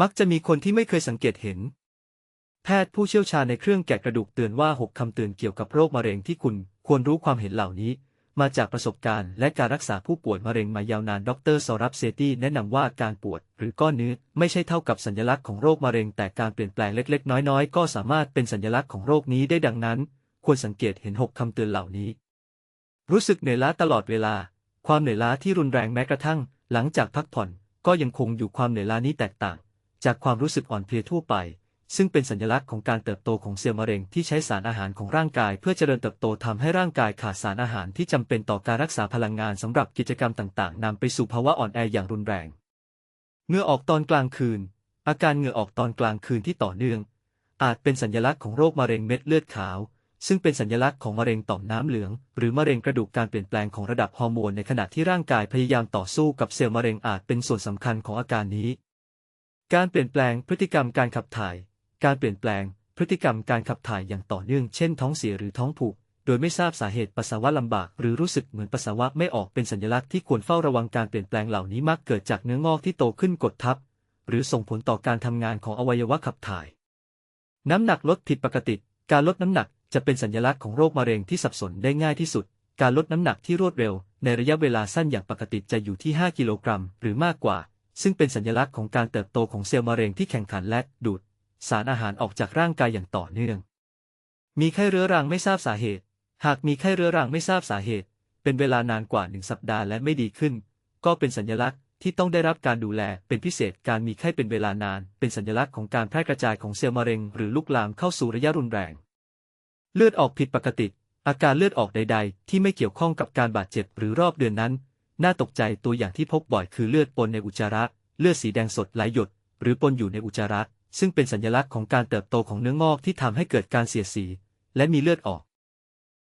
มักจะมีคนที่ไม่เคยสังเกตเห็น แพทย์ผู้เชี่ยวชาญในเครื่องแกะกระดูกเตือนว่า 6 คำเตือนเกี่ยวกับโรคมะเร็งที่คุณควรรู้ความเห็นเหล่านี้ มาจากประสบการณ์และการรักษาผู้ป่วยมะเร็งมายาวนาน ดรสรับเซตี้แนะนำว่าการปวด หรือก้อนเนื้อไม่ใช่เท่ากับสัญลักษณ์ของโรคมะเร็ง แต่การเปลี่ยนแปลงเล็ก ๆ น้อยๆ ก็สามารถเป็นสัญลักษณ์ของโรคนี้ได้ดังนั้น ควรสังเกตเห็น 6 คำเตือนเหล่านี้ รู้สึกเหนื่อยล้าตลอดเวลา ความเหนื่อยล้าที่รุนแรงแม้กระทั่ง หลังจากพักผ่อน ก็ยังคงอยู่ความเหนื่อยล้านี้แตกต่าง จากความรู้สึกอ่อนเพลียทั่วไป ซึ่งเป็นสัญลักษณ์ของการเติบโตของเซลล์มะเร็งที่ใช้สารอาหารของร่างกายเพื่อเจริญเติบโตทำให้ร่างกายขาดสารอาหารที่จำเป็นต่อการรักษาพลังงานสำหรับกิจกรรมต่างๆนำไปสู่ภาวะอ่อนแออย่างรุนแรงเหงื่อออกตอนกลางคืน อาการเหงื่อออกตอนกลางคืนที่ต่อเนื่อง อาจเป็นสัญลักษณ์ของโรคมะเร็งเม็ดเลือดขาว ซึ่งเป็นสัญลักษณ์ของมะเร็งต่อมน้ำเหลือง หรือมะเร็งกระดูกการเปลี่ยนแปลงของระดับฮอร์โมนในขณะที่ร่างกายพยายามต่อสู้กับเซลล์มะเร็งอาจเป็นส่วนสำคัญของอาการนี้ การเปลี่ยนแปลงพฤติกรรมการขับถ่าย การเปลี่ยนแปลงพฤติกรรมการขับถ่ายอย่างต่อเนื่อง เช่นท้องเสียหรือท้องผูก โดยไม่ทราบสาเหตุปัสสาวะลำบาก หรือรู้สึกเหมือนปัสสาวะไม่ออกเป็นสัญลักษณ์ที่ควรเฝ้าระวังการเปลี่ยนแปลงเหล่านี้มักเกิดจากเนื้องอกที่โตขึ้นกดทับ หรือส่งผลต่อการทำงานของอวัยวะขับถ่าย น้ำหนักลดผิดปกติ การลดน้ำหนักจะเป็นสัญลักษณ์ของโรคมะเร็งที่สับสนได้ง่ายที่สุด การลดน้ำหนักที่รวดเร็ว ในระยะเวลาสั้นอย่างปกติจะอยู่ที่ 5 กิโลกรัมหรือมากกว่า ซึ่งเป็นสัญลักษณ์ของการเติบโตของเซลล์มะเร็งที่แข่งขันและดูด สารอาหารออกจากร่างกายอย่างต่อเนื่อง มีไข้เรื้อรังไม่ทราบสาเหตุ หากมีไข้เรื้อรังไม่ทราบสาเหตุ เป็นเวลานานกว่าหนึ่งสัปดาห์และไม่ดีขึ้น ก็เป็นสัญลักษณ์ที่ต้องได้รับการดูแลเป็นพิเศษการมีไข้เป็นเวลานาน เป็นสัญลักษณ์ของการแพร่กระจายของเซลล์มะเร็ง หรือลุกลามเข้าสู่ระยะรุนแรง เลือดออกผิดปกติ อาการเลือดออกใด ๆ ที่ไม่เกี่ยวข้องกับการบาดเจ็บหรือรอบเดือนนั้น น่าตกใจตัวอย่างที่พบบ่อยคือเลือดปนในอุจจาระ เลือดสีแดงสดไหลหยด หรือปนอยู่ในอุจจาระ ซึ่งเป็นสัญลักษณ์ของการเติบโตของเนื้องอกที่ทำให้เกิดการเสียดสี และมีเลือดออก